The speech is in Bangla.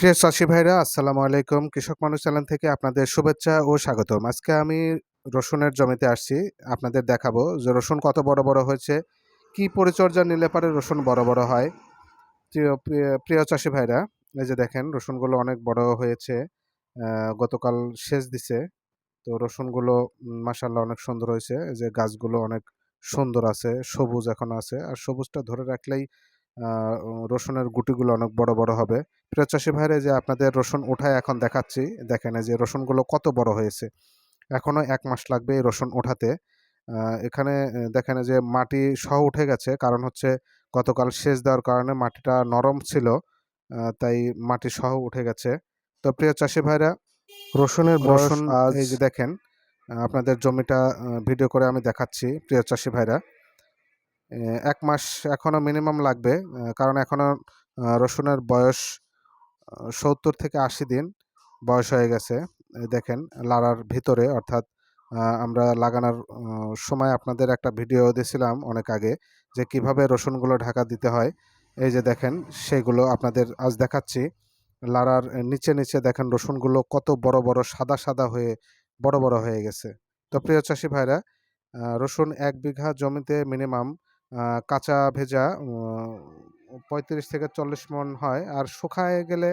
প্রিয় চাষি ভাইরা, আসসালামু আলাইকুম। কৃষক মানুষ চ্যানেল থেকে আপনাদের শুভেচ্ছা ও স্বাগতম। আজকে আমি রসুনের জমিতে আসছি, আপনাদের দেখাবো যে রসুন কত বড় বড় হয়েছে, কি পরিচর্যা নিলে পারে রসুন বড় বড় হয়। প্রিয় চাষি ভাইরা, এই যে দেখেন, রসুনগুলো অনেক বড় হয়েছে গতকাল সেচ দিছে। তো রসুনগুলো মাসাল্লাহ অনেক সুন্দর হয়েছে। যে গাছগুলো অনেক সুন্দর আছে, সবুজ এখন আছে। আর সবুজটা ধরে রাখলেই রসুনের গুটিগুলো অনেক বড় বড় হবে। প্রিয় চাষি ভাইরা যে আপনাদের রসুন ওঠায় এখন দেখাচ্ছি দেখেন যে রসুনগুলো কত বড় হয়েছে। এখনও এক মাস লাগবে এই রসুন ওঠাতে। এখানে দেখেন যে মাটি সহ উঠে গেছে কারণ হচ্ছে গতকাল সেচ দেওয়ার কারণে মাটিটা নরম ছিল তাই মাটি সহ উঠে গেছে। তো প্রিয় চাষি ভাইরা রসুনের রসুন এই যে দেখেন আপনাদের জমিটা ভিডিও করে আমি দেখাচ্ছি প্রিয় চাষি ভাইরা। এক মাস এখনও মিনিমাম লাগবে কারণ এখনও রসুনের বয়স সত্তর থেকে আশি দিন বয়স হয়ে গেছে। দেখেন লাড়ার ভিতরে, অর্থাৎ আমরা লাগানোর সময় আপনাদের একটা ভিডিও দিয়েছিলাম অনেক আগে যে কীভাবে রসুনগুলো ঢাকা দিতে হয়। এই যে দেখেন সেগুলো আপনাদের আজ দেখাচ্ছি। লাড়ার নিচে নিচে দেখেন রসুনগুলো কত বড় বড়, সাদা সাদা হয়ে, বড় বড় হয়ে গেছে। তো প্রিয় চাষি ভাইরা রসুন এক বিঘা জমিতে মিনিমাম কাঁচা ভেজা পঁয়ত্রিশ থেকে চল্লিশ মন হয়। আর শুকায় গেলে